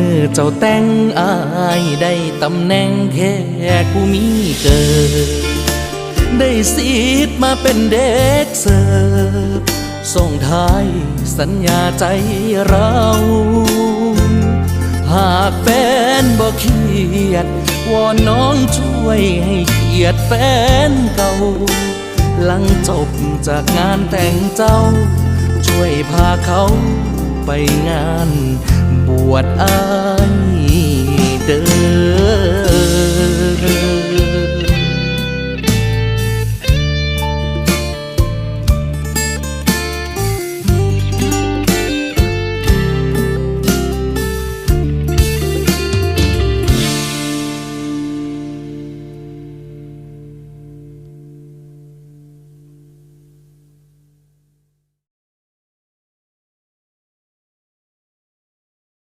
มือเจ้าแต่งอายได้ตำแหน่งแค่ผู้มีเกิด ได้สิทธิ์มาเป็นเด็กเสิร์ฟส่งท้ายสัญญาใจเรา หากแฟนบ่เครียดวอนน้องช่วยให้เกียรติแฟนเก่า หลังจบจากงานแต่งเจ้า ช่วยพาเขา ไปงาน บวชอา